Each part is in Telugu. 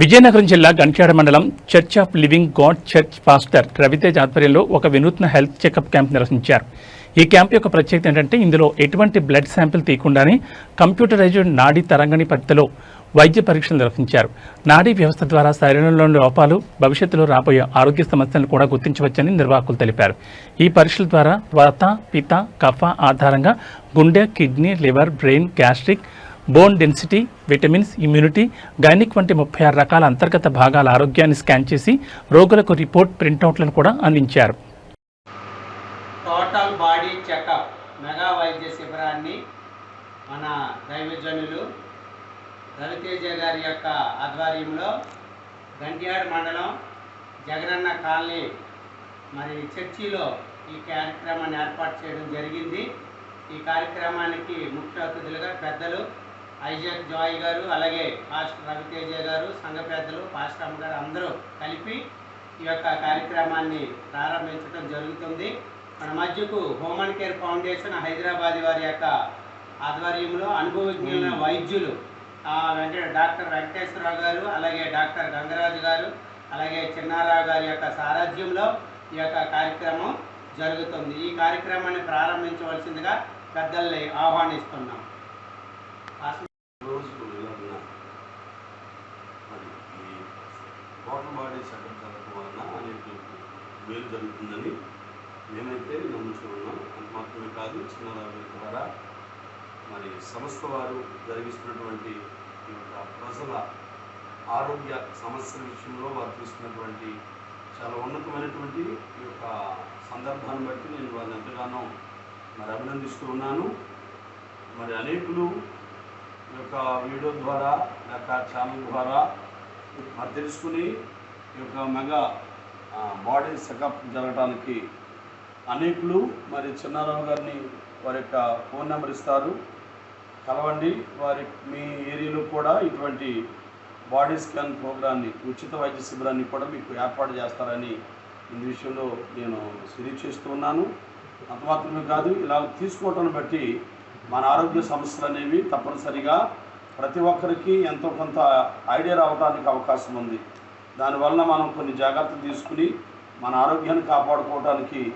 విజయనగరం జిల్లా గంట్యాడ మండలం church of living God church pastor Ravitej ఆధ్వర్యంలో ఒక వినూత్న హెల్త్ చెకప్ క్యాంప్ నిర్వహించారు. ఈ క్యాంప్ యొక్క ప్రత్యేకత ఏంటంటే ఇందులో ఎటువంటి బ్లడ్ శాంపిల్ తీయకుండానే కంప్యూటరైజ్డ్ నాడీ తరంగణి పద్ధతిలో వైద్య పరీక్షలు నిర్వహించారు. నాడీ వ్యవస్థ ద్వారా శరీరంలోని లోపాలు భవిష్యత్తులో రాబోయే ఆరోగ్య సమస్యలను కూడా గుర్తించవచ్చని నిర్వాహకులు తెలిపారు. ఈ పరీక్షల ద్వారా వాత పిత కఫ ఆధారంగా గుండె kidney liver brain gastric bone density vitamins immunity gynaec వంటి ముప్పై ఆరు రకాల అంతర్గత భాగాల ఆరోగ్యాన్ని స్కాన్ చేసి రోగులకు రిపోర్ట్ ప్రింటౌట్లను కూడా అందించారు. టోటల్ బాడీ చెకప్ మెగా వైద్య శిబిరాన్ని మన దైవజనులు రవితేజ గారి యొక్క ఆధ్వర్యంలో గంట్యాడ మండలం జగనన్న కాలనీ మరి చర్చిలో ఈ కార్యక్రమాన్ని ఏర్పాటు చేయడం జరిగింది. ఈ కార్యక్రమానికి ముఖ్య అతిథులుగా పెద్దలు ఐజాక్ జాయ్ గారు అలాగే పాస్టర్ రవితేజ గారు సంఘ పెద్దలు పాస్టర్ అమ్మ గారు అందరూ కలిపి ఈ యొక్క కార్యక్రమాన్ని ప్రారంభించడం జరుగుతుంది. మన మధ్యకు హోమన్ కేర్ ఫౌండేషన్ హైదరాబాద్ వారి యొక్క ఆధ్వర్యంలో అనుభవజ్ఞులైన వైద్యులు ఆ, వెంకట డాక్టర్ వెంకటేశ్వరరావు గారు అలాగే డాక్టర్ గంగరాజు గారు అలాగే చిన్నారావు గారి యొక్క సారథ్యంలో ఈ యొక్క కార్యక్రమం జరుగుతుంది. ఈ కార్యక్రమాన్ని ప్రారంభించవలసిందిగా పెద్దల్ని ఆహ్వానిస్తున్నాం. మేలు జరుగుతుందని మేమైతే నమ్ముతూ అంత మాత్రమే కాదు చిన్నరావు ద్వారా మరి సంస్థ వారు జరిగిస్తున్నటువంటి ఈ యొక్క ప్రజల ఆరోగ్య సమస్యల విషయంలో వారు తీసుకున్నటువంటి చాలా ఉన్నతమైనటువంటి ఈ యొక్క సందర్భాన్ని బట్టి నేను వారిని ఎంతగానో మరి అభినందిస్తూ ఉన్నాను. మరి అనేకులు ఈ యొక్క వీడియో ద్వారా లేక ఛానల్ ద్వారా మరి తెలుసుకుని ఈ యొక్క మెగా బాడీ చెకప్ జరగడానికి అనేకులు మరి చిన్నారావు గారిని వారి యొక్క ఫోన్ నెంబర్ ఇస్తారు. కలవండి. వారి మీ ఏరియాలో కూడా ఇటువంటి బాడీ స్కాన్ ప్రోగ్రాన్ని ఉచిత వైద్య శిబిరాన్ని కూడా మీకు ఏర్పాటు చేస్తారని ఈ విషయంలో నేను తెలియచేస్తూ ఉన్నాను. అంత మాత్రమే కాదు ఇలా తీసుకోవటాన్ని బట్టి మన ఆరోగ్య సమస్యలు అనేవి తప్పనిసరిగా ప్రతి ఒక్కరికి ఎంతో కొంత ఐడియా రావడానికి అవకాశం ఉంది. దానివల్ల మనం కొన్ని జాగ్రత్తలు తీసుకుని మన ఆరోగ్యాన్ని కాపాడుకోవడానికి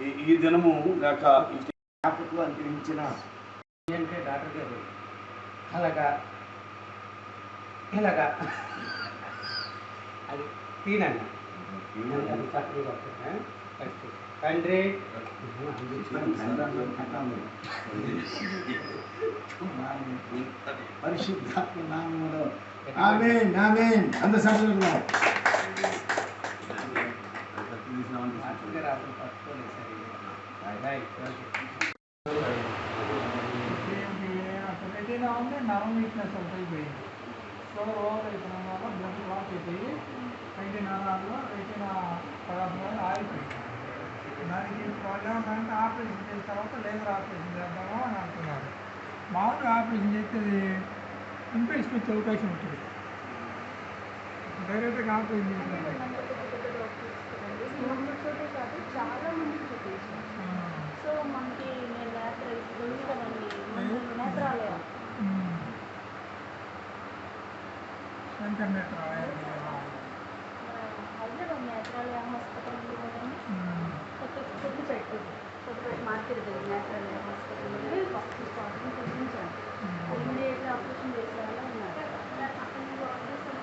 ఈ ఈ దినము లేక ఈ జ్ఞాపకం అందించిన అంటే డాక్టర్ గారు. అలాగా ఇలాగా. అది తీనండి. நன்றி பரிசுத்தாத்ம நாமோட ஆமேன் ஆமேன் அந்த சமயம் நான் வந்து நரம்பிட்னஸ் போய் போயிருந்தேன் ஷுகர் ஓவர் இருக்கிறதுனால பிளட் பிளாக் போய் ரைட்டு நான் பழக்கம் ஆயிடுச்சு దానికి వాళ్ళు ఏమంటారంటే ఆపరేషన్ చేసిన తర్వాత లేజర్ ఆపరేషన్ చేద్దాము అని అంటున్నారు. మామూలుగా ఆపరేషన్ చేస్తే ఇన్ఫెక్షన్ వచ్చే అవకాశం ఉంటుంది. డైరెక్ట్గా ఆపరేషన్ చేసిన సో మనకి నేను నేత్ర ఇమీడియట్గా ఆపరేషన్ చేసేవాళ్ళు ఉన్నారు అక్కడ నుంచి ఆపరేషన్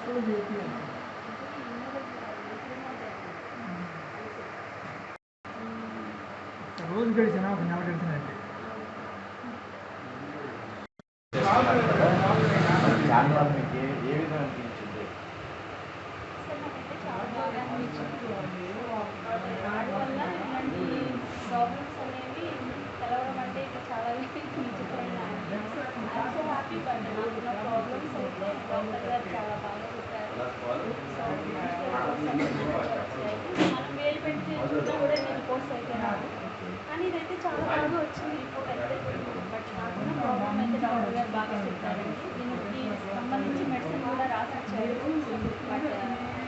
సో చేయాలి రోజు గడిచినా ఒక నెల గడిచినట్టే నాకైతే డాక్టర్ గారు చాలా బాగా చెప్పారు మనం వేలు పెట్టి చేసుకున్నా కూడా నేను రిపోర్ట్స్ అయితే రాదు కానీ ఇదైతే చాలా బాగా వచ్చింది రిపోర్ట్ అయితే బట్ నాకున్న అయితే డాక్టర్ గారు బాగా చెప్పారండి దీనికి సంబంధించి మెడిసిన్ కూడా రాసిచ్చారు but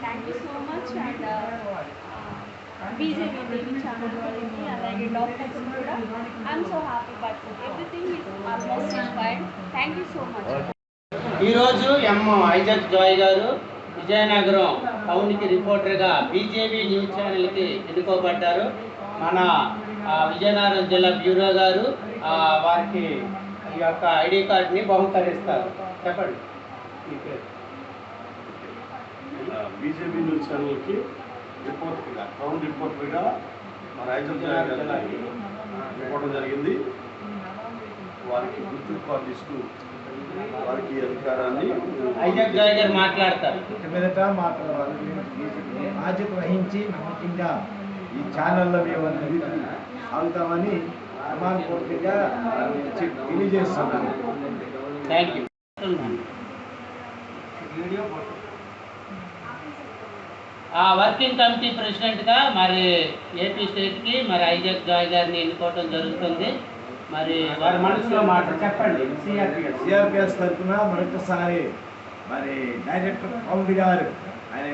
thank you so much and BJP TV channel వాళ్ళకి అలాగే డాక్టర్స్ కూడా I'm so happy but everything is almost inspired thank you so much ఈరోజు ఎం ఐజక్ జాయ్ గారు విజయనగరం టౌన్కి రిపోర్టర్గా బీజేపీ న్యూస్ ఛానల్కి ఎన్నుకోబడ్డారు. మన విజయనగరం జిల్లా బ్యూరో గారు వారికి ఈ యొక్క ఐడి కార్డుని బహుకరిస్తారు. చెప్పండి. బీజేపీ న్యూస్ ఛానల్కి రిపోర్టర్గా టౌన్ రిపోర్టర్గా మన ఐజల్ గారికి ఇవ్వడం జరిగింది. వారికి గుర్తింపు కార్డు ఇస్తూ వారికి అధికారాన్ని ఐజక్ జాయ్ గారు మాట్లాడతారు. ఇక మీదట మాట్లాడాలి. బాధ్యత వహించి నమ్మకంగా ఈ ఛానల్లో మేము ప్రమాణపూర్తిగా తెలియజేస్తున్నాను. థ్యాంక్ యూ ఆ వర్కింగ్ కమిటీ ప్రెసిడెంట్గా మరి ఏపీ స్టేట్కి మరి ఐజక్ జాయ్ గారిని ఎన్నుకోవడం జరుగుతుంది. మరి వారి మనసులో మాట చెప్పండి. సిఆర్పిఎస్ సిఆర్పిఎస్ తరఫున మరొకసారి మరి డైరెక్టర్ కౌండ్ గారు ఆయన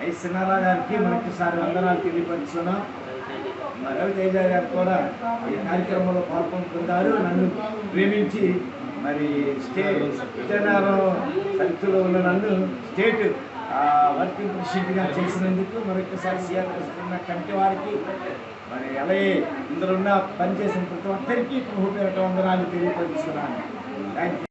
ఐ సినారా గారికి మరొకసారి వందనాలు తెలియపరుస్తున్నాం రవితేజ గారు కూడా ఈ కార్యక్రమంలో పాల్గొంటున్నారు. నన్ను ప్రేమించి మరి స్టేట్ విజయనగరం సరిహద్దులో ఉన్న నన్ను స్టేట్ వర్కింగ్ ప్రెసిడెంట్గా చేసినందుకు మరొకసారి సిఆర్పిఎస్ కమిటీ వారికి మరి అలాగే ఇందులో ఉన్న పనిచేసిన ప్రతి ఒక్కరికి హృదయ వందనాలు తెలియపరుస్తున్నాను. Thank you